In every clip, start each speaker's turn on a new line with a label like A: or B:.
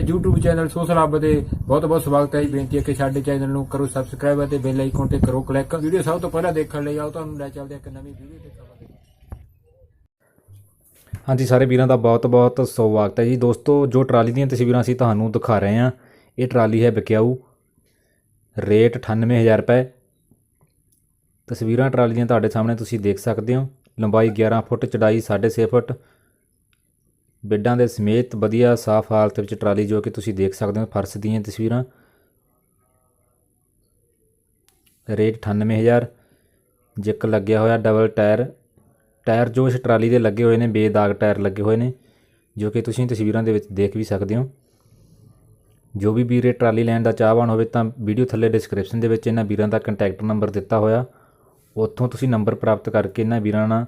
A: YouTube channel social ਹੱਬ ਤੇ ਬਹੁਤ ਬਹੁਤ ਸਵਾਗਤ ਹੈ ਜੀ। ਬੇਨਤੀ ਹੈ ਕਿ ਸਾਡੇ ਚੈਨਲ ਨੂੰ ਕਰੋ ਸਬਸਕ੍ਰਾਈਬ ਅਤੇ ਬੈਲ ਆਈਕਨ ਤੇ ਕਰੋ ਕਲਿੱਕ ਵੀਡੀਓ ਸਭ ਤੋਂ ਪਹਿਲਾਂ ਦੇਖਣ ਲਈ ਆਓ, ਤੁਹਾਨੂੰ ਲੈ ਚੱਲਦੇ ਇੱਕ ਨਵੀਂ ਵੀਡੀਓ ਤੇ ਖਬਰ
B: ਹਾਂਜੀ, ਸਾਰੇ ਵੀਰਾਂ ਦਾ ਬਹੁਤ-ਬਹੁਤ ਸਵਾਗਤ ਹੈ ਜੀ। ਦੋਸਤੋ, ਜੋ ਟਰਾਲੀ ਦੀਆਂ ਤਸਵੀਰਾਂ ਅਸੀਂ ਤੁਹਾਨੂੰ ਦਿਖਾ ਰਹੇ ਹਾਂ, ਇਹ ਟਰਾਲੀ ਹੈ ਵਿਕਿਆਊ। ਰੇਟ 98000 ਰੁਪਏ। ਤਸਵੀਰਾਂ ਟਰਾਲੀ ਦੀਆਂ ਤੁਹਾਡੇ ਸਾਹਮਣੇ ਤੁਸੀਂ ਦੇਖ ਸਕਦੇ ਹੋ। ਲੰਬਾਈ 11 ਫੁੱਟ, ਚੜਾਈ 6.5 ਫੁੱਟ। ਬਿੱਡਾਂ ਦੇ ਸਮੇਤ ਵਧੀਆ ਸਾਫ਼ ਹਾਲਤ ਵਿੱਚ ਟਰਾਲੀ ਜੋ ਕਿ ਤੁਸੀਂ ਦੇਖ ਸਕਦੇ ਹੋ, ਫਰਸ਼ ਦੀਆਂ ਤਸਵੀਰਾਂ। ਰੇਟ 98000 ਜਿੱਕ ਲੱਗਿਆ ਹੋਇਆ ਡਬਲ ਟਾਇਰ ਟਾਇਰ ਜੋ ਇਸ ਟਰਾਲੀ ਦੇ ਲੱਗੇ ਹੋਏ ਨੇ, ਬੇਦਾਗ ਟਾਇਰ ਲੱਗੇ ਹੋਏ ਨੇ, ਜੋ ਕਿ ਤੁਸੀਂ ਤਸਵੀਰਾਂ ਦੇ ਵਿੱਚ ਦੇਖ ਵੀ ਸਕਦੇ ਹੋ। ਜੋ ਵੀ ਵੀਰੇ ਟਰਾਲੀ ਲੈਣ ਦਾ ਚਾਹਵਾਨ ਹੋਵੇ ਤਾਂ ਵੀਡੀਓ ਥੱਲੇ ਡਿਸਕ੍ਰਿਪਸ਼ਨ ਦੇ ਵਿੱਚ ਇਹਨਾਂ ਵੀਰਾਂ ਦਾ ਕੰਟੈਕਟ ਨੰਬਰ ਦਿੱਤਾ ਹੋਇਆ। ਉੱਥੋਂ ਤੁਸੀਂ ਨੰਬਰ ਪ੍ਰਾਪਤ ਕਰਕੇ ਇਹਨਾਂ ਵੀਰਾਂ ਨਾਲ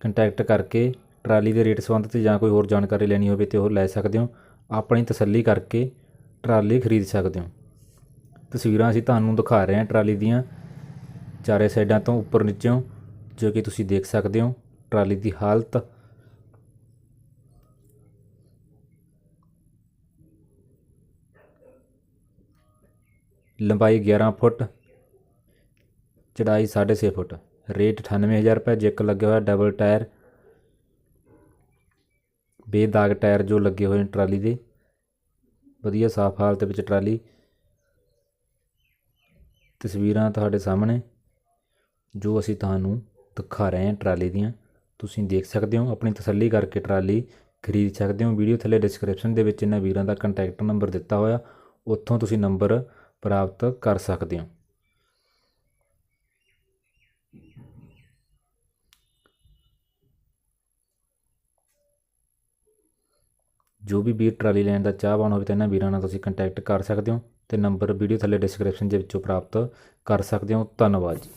B: ਕੰਟੈਕਟ ਕਰਕੇ ਟਰਾਲੀ ਦੇ ਰੇਟ ਸੰਬੰਧਿਤ ਜਾਂ ਕੋਈ ਹੋਰ ਜਾਣਕਾਰੀ ਲੈਣੀ ਹੋਵੇ ਤੇ ਉਹ ਲੈ ਸਕਦੇ ਹੋ। ਆਪਣੀ ਤਸੱਲੀ ਕਰਕੇ ਟਰਾਲੀ ਖਰੀਦ ਸਕਦੇ ਹੋ। ਤਸਵੀਰਾਂ ਅਸੀਂ ਤੁਹਾਨੂੰ ਦਿਖਾ ਰਹੇ ਹਾਂ ਟਰਾਲੀ ਦੀਆਂ। ਚਾਰੇ ਸਾਈਡਾਂ ਤੋਂ ਉੱਪਰ ਨੀਚੋਂ ਜੋ ਕਿ ਤੁਸੀਂ ਦੇਖ ਸਕਦੇ ਹੋ। ਟਰਾਲੀ ਦੀ ਹਾਲਤ। ਲੰਬਾਈ 11 ਫੁੱਟ, ਚੜਾਈ 6.5 ਫੁੱਟ। ਰੇਟ 98000 ਰੁਪਏ ਜਿੱਕ ਲੱਗਿਆ ਹੋਇਆ ਡਬਲ ਟਾਇਰ ਬੇਦਾਗ ਟਾਇਰ ਜੋ ਲੱਗੇ ਹੋਏ ਨੇ ਟਰਾਲੀ ਦੇ। ਵਧੀਆ ਸਾਫ਼ ਹਾਲਤ ਵਿੱਚ ਟਰਾਲੀ। ਤਸਵੀਰਾਂ ਤੁਹਾਡੇ ਸਾਹਮਣੇ, ਜੋ ਅਸੀਂ ਤੁਹਾਨੂੰ ਦਿਖਾ ਰਹੇ ਹਾਂ ਟਰਾਲੀ ਦੀਆਂ। ਤੁਸੀਂ ਦੇਖ ਸਕਦੇ ਹੋ, ਆਪਣੀ ਤਸੱਲੀ ਕਰਕੇ ਟਰਾਲੀ ਖਰੀਦ ਸਕਦੇ ਹੋ। ਵੀਡੀਓ ਥੱਲੇ ਡਿਸਕ੍ਰਿਪਸ਼ਨ ਦੇ ਵਿੱਚ ਇਹਨਾਂ ਵੀਰਾਂ ਦਾ ਕੰਟੈਕਟ ਨੰਬਰ ਦਿੱਤਾ ਹੋਇਆ। ਉੱਥੋਂ ਤੁਸੀਂ ਨੰਬਰ ਪ੍ਰਾਪਤ ਕਰ ਸਕਦੇ ਹੋ। ਜੋ ਵੀ ਵੀਰ ਟਰਾਲੀ ਲੈਣ ਦਾ ਚਾਹਵਾਨ ਹੋਵੇ ਤਾਂ ਇਹਨਾਂ ਵੀਰਾਂ ਨਾਲ ਤੁਸੀਂ ਕੰਟੈਕਟ ਕਰ ਸਕਦੇ ਹੋ ਤੇ ਨੰਬਰ ਵੀਡੀਓ ਥੱਲੇ ਡਿਸਕ੍ਰਿਪਸ਼ਨ ਦੇ ਵਿੱਚੋਂ ਪ੍ਰਾਪਤ ਕਰ ਸਕਦੇ ਹੋ। ਧੰਨਵਾਦ ਜੀ।